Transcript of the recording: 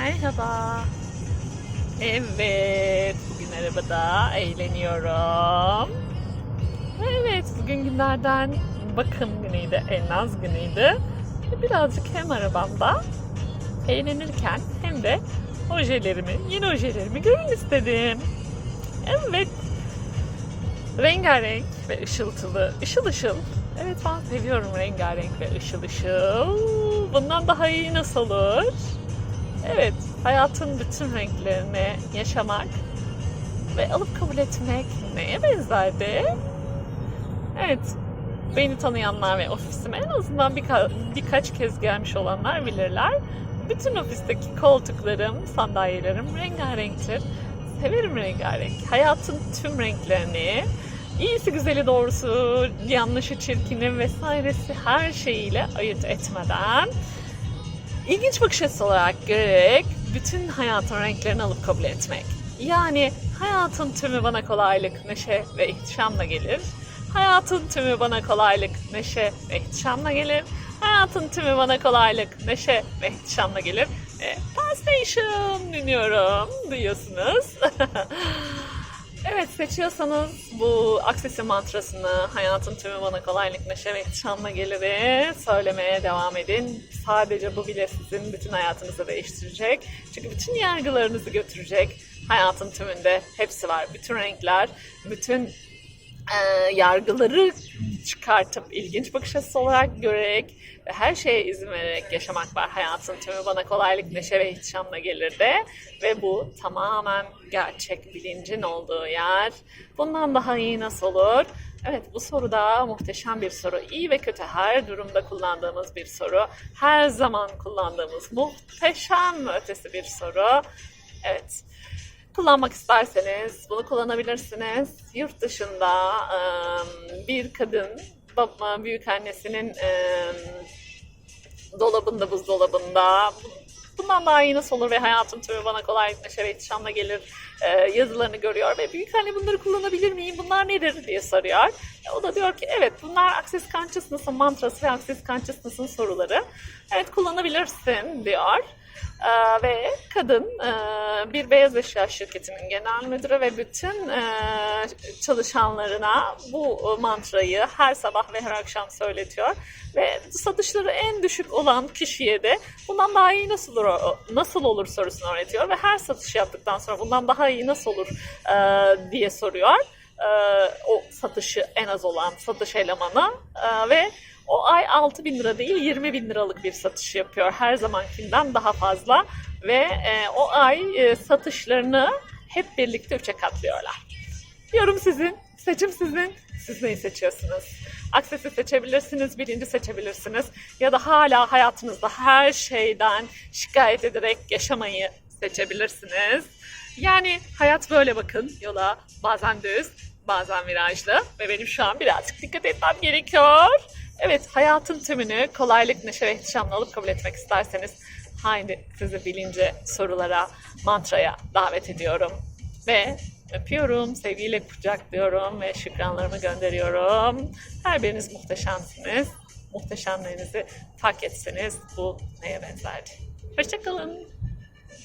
Merhaba. Evet, bugün arabada eğleniyorum. Evet, bugün günlerden bakım günüydü, Elnaz günüydü. Birazcık hem arabamda eğlenirken hem de ojelerimi, yeni ojelerimi görün istedim. Evet, rengarenk ve ışıltılı, ışıl ışıl. Evet ben seviyorum rengarenk ve ışıl ışıl. Bundan daha iyi nasıl olur? Evet, hayatın bütün renklerini yaşamak ve alıp kabul etmek neye benzerdi? Evet, beni tanıyanlar ve ofisime en azından birka- birkaç kez gelmiş olanlar bilirler. Bütün ofisteki koltuklarım, sandalyelerim rengarenktir. Severim rengarenk. Hayatın tüm renklerini, iyisi güzeli doğrusu, yanlışı çirkini vesairesi her şeyiyle ayırt etmeden ilginç bakış açısı olarak görerek bütün hayatın renklerini alıp kabul etmek. Yani hayatın tümü bana kolaylık, neşe ve ihtişamla gelir. Hayatın tümü bana kolaylık, neşe ve ihtişamla gelir. Hayatın tümü bana kolaylık, neşe ve ihtişamla gelir. E, Pastation dinliyorum. Duyuyorsunuz. Evet seçiyorsanız bu aksesi mantrasını hayatın tümü bana kolaylık, neşe ve ihtişamla geliri söylemeye devam edin. Sadece bu bile sizin bütün hayatınızı değiştirecek. Çünkü bütün yargılarınızı götürecek. Hayatın tümünde hepsi var. Bütün renkler, bütün e, yargıları çıkartıp ilginç bakış açısı olarak görerek ve her şeye izin vererek yaşamak var. Hayatın tümü bana kolaylık, neşe ve ihtişamla gelir de ve bu tamamen gerçek bilincin olduğu yer. Bundan daha iyi nasıl olur? Evet bu soru da muhteşem bir soru. İyi ve kötü her durumda kullandığımız bir soru. Her zaman kullandığımız muhteşem ötesi bir soru. Evet kullanmak isterseniz bunu kullanabilirsiniz. Yurt dışında ım, bir kadın büyük annesinin dolabında, buzdolabında bundan daha iyi nasıl olur ve hayatım tümü bana kolaylık, neşe ve ihtişamla gelir e, yazılarını görüyor ve büyük anne bunları kullanabilir miyim, bunlar nedir diye soruyor. E, O da diyor ki evet bunlar Access Consciousness'ın mantrası ve Access Consciousness'ın soruları. Evet kullanabilirsin diyor. Ee, ve kadın e, bir beyaz eşya şirketinin genel müdürü ve bütün e, çalışanlarına bu mantrayı her sabah ve her akşam söyletiyor ve satışları en düşük olan kişiye de bundan daha iyi nasıl olur nasıl olur sorusunu öğretiyor ve her satış yaptıktan sonra bundan daha iyi nasıl olur e, diye soruyor. E, o satışı en az olan satış elemanı e, ve o ay 6 bin lira değil 20 bin liralık bir satış yapıyor. Her zamankinden daha fazla ve e, o ay e, satışlarını hep birlikte üçe katlıyorlar. Yorum sizin, seçim sizin. Siz neyi seçiyorsunuz? Aksesi seçebilirsiniz, bilinci seçebilirsiniz. Ya da hala hayatınızda her şeyden şikayet ederek yaşamayı seçebilirsiniz. Yani hayat böyle bakın yola bazen düz, bazen virajlı ve benim şu an birazcık dikkat etmem gerekiyor. Evet, hayatın tümünü kolaylık, neşe ve ihtişamla alıp kabul etmek isterseniz haydi sizi bilince, sorulara, mantraya davet ediyorum. Ve öpüyorum, sevgiyle kucaklıyorum ve şükranlarımı gönderiyorum. Her biriniz muhteşemsiniz. Muhteşemlerinizi fark etseniz bu neye benzerdi? Hoşçakalın.